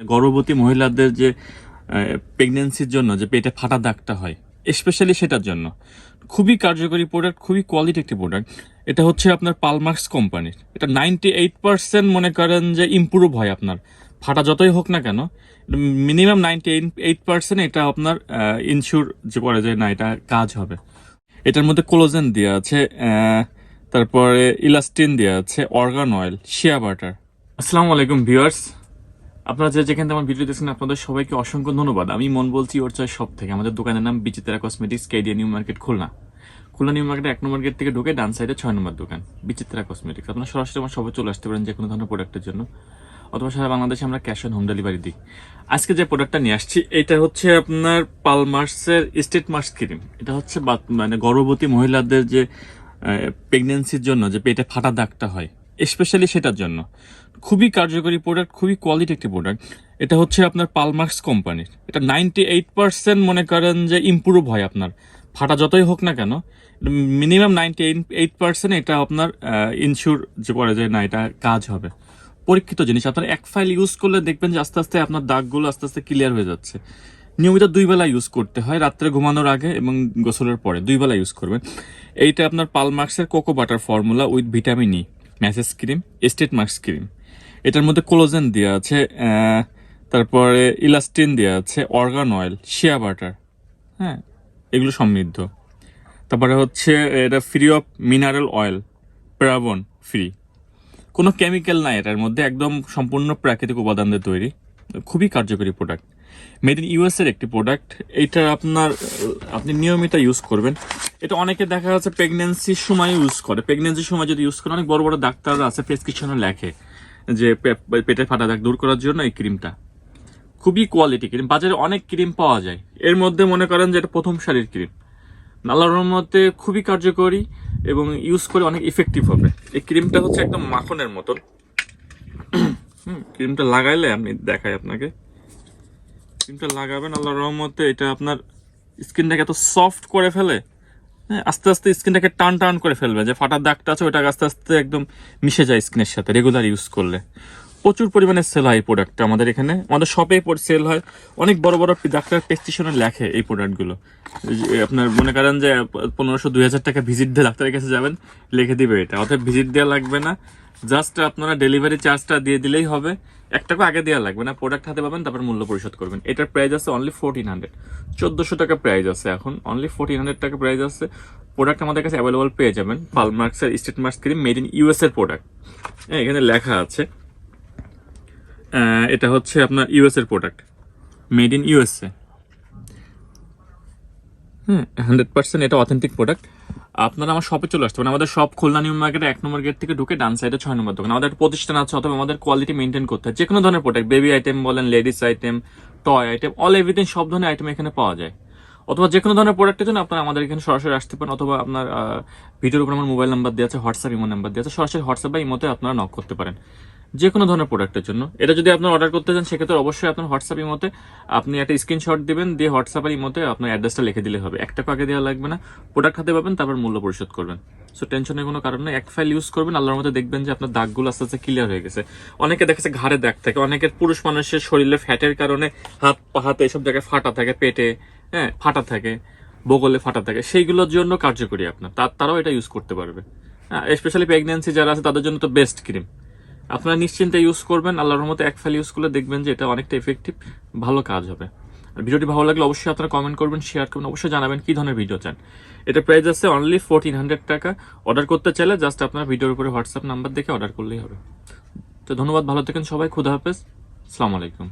গর্ভবতী মহিলাদের যে প্রেগনেন্সির জন্য যে পেটে ফাটা দাগটা হয় স্পেশালি সেটার জন্য। খুবই কার্যকরী প্রোডাক্ট খুবই কোয়ালিটি একটি প্রোডাক্ট এটা হচ্ছে আপনার পালমার্কস কোম্পানির এটা নাইনটি এইট পার্সেন্ট মনে করেন যে ইম্প্রুভ হয় আপনার। ফাটা যতই হোক না কেন মিনিমাম নাইনটি এইট পার্সেন্ট এটা আপনার ইনশিওর যে পরে যে না, এটা কাজ হবে। এটার মধ্যে কোলোজেন দেওয়া আছে তারপরে ইলাস্টিন দেওয়া আছে অর্গান অয়েল শিয়া বাটার আসসালামু আলাইকুম ভিউয়ার্স। আপনারা যে যেখান আমার ভিডিও দেখছেন, আপনাদের সবাইকে অসংখ্য ধন্যবাদ। আমি মন বলছি ওর চয়েস সব থেকে আমাদের দোকানের নাম Bichitra cosmetics, Kedia New Market, Khulna. Khulna New Market এক নম্বর গেট থেকে ঢুকে ডান সাইডে ছয় নম্বর দোকান, বিচিত্রা কসমেটিক্স। আপনারা সরাসরি আমার সবাই চলে আসতে পারেন যে কোনো ধরনের প্রোডাক্টের জন্য, অথবা সারা বাংলাদেশে আমরা ক্যাশ অন হোম ডেলিভারি দিই। আজকে যে প্রোডাক্টটা নিয়ে আসছি, এটা হচ্ছে আপনার পালমার্সের স্টেট মার্স ক্রিম। এটা হচ্ছে মানে গর্ভবতী মহিলাদের যে প্রেগনেন্সির জন্য যে পেটে ফাটা দাগটা হয় স্পেশালি সেটার জন্য। খুবই কার্যকরী প্রোডাক্ট খুবই কোয়ালিটি একটি প্রোডাক্ট এটা হচ্ছে আপনার পালমার্কস কোম্পানির এটা নাইনটি এইট পার্সেন্ট মনে করেন যে ইম্প্রুভ হয় আপনার। ফাটা যতই হোক না কেন মিনিমাম নাইনটি এইট পার্সেন্ট এটা আপনার ইনশিওর যে পরে যে না, এটা কাজ হবে। পরীক্ষিত জিনিস, আপনার এক ফাইল ইউজ করলে দেখবেন যে আস্তে আস্তে আপনার দাগগুলো আস্তে আস্তে ক্লিয়ার হয়ে যাচ্ছে। নিয়মিত দুই বেলা ইউজ করতে হয়, রাত্রে ঘুমানোর আগে এবং গোসলের পরে দুই বেলা ইউজ করবেন। এইটা আপনার পালমার্কসের cocoa butter formula with vitamin E massage cream stretch marks cream এটার মধ্যে কোলোজেন দেওয়া আছে তারপরে ইলাস্টিন দেওয়া আছে অর্গান অয়েল শিয়া বাটার হ্যাঁ এগুলো সমৃদ্ধ। তারপরে হচ্ছে, এটা free of mineral oil paraben free কোনো কেমিক্যাল নাই এটার মধ্যে, একদম সম্পূর্ণ প্রাকৃতিক উপাদান দিয়ে তৈরি। খুবই কার্যকরী প্রোডাক্ট মেড ইন ইউএস এর একটি প্রোডাক্ট এইটা আপনার, আপনি নিয়মিত ইউজ করবেন। এটা অনেকে দেখা যাচ্ছে প্রেগনেন্সির সময় ইউজ করে। প্রেগনেন্সির সময় যদি ইউজ করে অনেক বড় বড় ডাক্তাররা আছে প্রেসক্রিপশনে লেখে। যে পে- পেটের ফাটা দাগ দূর করার জন্য এই ক্রিমটা। খুবই কোয়ালিটি ক্রিম বাজারে অনেক ক্রিম পাওয়া যায়। এর মধ্যে মনে করেন যে এটা প্রথম সারির ক্রিম আল্লাহর রহমতে খুবই কার্যকরী এবং ইউজ করে অনেক ইফেক্টিভ হবে। এই ক্রিমটা হচ্ছে একদম মাখনের মতন। ক্রিমটা লাগাইলে আমি দেখাই আপনাকে। ক্রিমটা লাগাবেন, আল্লাহর রহমতে এটা আপনার স্কিনটাকে এত সফট করে ফেলে আস্তে আস্তে স্কিনটাকে টান টান করে ফেলবে। যে ফাটার দাগটা আছে ওটা আস্তে আস্তে একদম মিশে যায় স্কিনের সাথে রেগুলার ইউজ করলে। প্রচুর পরিমাণে সেল হয় এই প্রোডাক্টটা আমাদের এখানে। আমাদের শপে সেল হয়। অনেক বড় বড় ডাক্তার প্রেসক্রিপশনে লেখে এই প্রোডাক্টগুলো আপনার মনে করেন যে, পনেরোশো দুই হাজার টাকা ভিজিট দিয়ে ডাক্তারের কাছে যাবেন, লিখে দিবে এটা। অর্থাৎ ভিজিট দেওয়া লাগবে না। জাস্ট আপনারা ডেলিভারি চার্জটা দিয়ে দিলেই হবে। এক টাকা আগে দেওয়া লাগবে না প্রোডাক্ট হাতে পাবেন, তারপর মূল্য পরিশোধ করবেন। এটার প্রাইস আছে অনলি ফোরটিন হান্ড্রেড চোদ্দোশো টাকা প্রাইস আছে এখন অনলি ফোরটিন হান্ড্রেড টাকা প্রাইস আছে। প্রোডাক্ট আমাদের কাছে অ্যাভেলেবল পেয়ে যাবেন পালমার্কসের stretch marks cream made in US এর প্রোডাক্ট হ্যাঁ এখানে লেখা আছে। এটা হচ্ছে আপনার ইউএস এর প্রোডাক্ট মেড ইন ইউএসএ হ্যাঁ হান্ড্রেড পার্সেন্ট এটা অথেন্টিক প্রোডাক্ট আপনারা আমার শপে চলে আসতে পারেন। আমাদের সব খুলনা নিউ মার্কেটে এক নম্বর গেট থেকে ঢুকে ডান সাইডে ছয় নম্বর দোকান। আমাদের প্রতিষ্ঠান আছে অথবা আমাদের কোয়ালিটি মেনটেন করতে হয়। যে কোনো ধরনের প্রোডাক্ট বেবি আইটেম বলেন ladies item toy item all everything সব ধরনের আইটেম এখানে পাওয়া যায়। অথবা যে কোনো ধরনের প্রোডাক্টের জন্য আপনারা আমাদের এখানে সরাসরি আসতে পারেন অথবা আপনার ভিডিওর উপর আমার মোবাইল নাম্বার দেওয়া আছে হোয়াটসঅ্যাপ ইমো নাম্বার দেওয়া আছে। সরাসরি হোয়াটসঅ্যাপ বা ইমোতে আপনারা নক করতে পারেন। যে কোনো ধরনের প্রোডাক্টের জন্য। এটা যদি আপনার অর্ডার করতে চান, সেক্ষেত্রে অবশ্যই আপনার হোয়াটসঅ্যাপ ইমোতে আপনি একটা স্ক্রিনশট দিবেন, দিয়ে হোয়াটসঅ্যাপের ইমোতে আপনার অ্যাড্রেসটা লিখে দিলে হবে। একটা আগে দেওয়া লাগবে না। প্রোডাক্ট হাতে পাবেন, তারপর মূল্য পরিশোধ করবেন। সো টেনশনের কোনো কারণ নেই। এক ফাইল ইউজ করবেন, আল্লাহর মধ্যে দেখবেন যে আপনার দাগগুলো আস্তে আস্তে ক্লিয়ার হয়ে গেছে। অনেকে দেখেছে ঘাড়ে দাগ থাকে, অনেকের পুরুষ মানুষের শরীরে ফ্যাটের কারণে হাত পা হাতে এইসব জায়গায় ফাটা থাকে, পেটে হ্যাঁ ফাটা থাকে, বগলে ফাটা থাকে। সেইগুলোর জন্য কার্যকরী আপনার। তার তারাও এটা ইউজ করতে পারবে। হ্যাঁ স্পেশালি প্রেগনেন্সি যারা আছে, তাদের জন্য তো বেস্ট ক্রিম আপনারা নিশ্চিন্তে ইউজ করবেন, আল্লাহর মতো এক ফাইল ইউজ করলে দেখবেন যে এটা অনেকটা এফেক্টিভ ভালো কাজ হবে। আর ভিডিওটি ভালো লাগলে অবশ্যই আপনারা কমেন্ট করবেন শেয়ার করবেন, অবশ্যই জানাবেন কী ধরনের ভিডিও চান। এটা প্রাইস আছে অনলি ফোরটিন হান্ড্রেড টাকা। অর্ডার করতে চাইলে জাস্ট আপনার ভিডিওর উপরে হোয়াটসঅ্যাপ নাম্বার দেখে অর্ডার করলেই হবে। তো ধন্যবাদ, ভালো থাকেন সবাই, খুদা হাফেজ। আসসালামু আলাইকুম।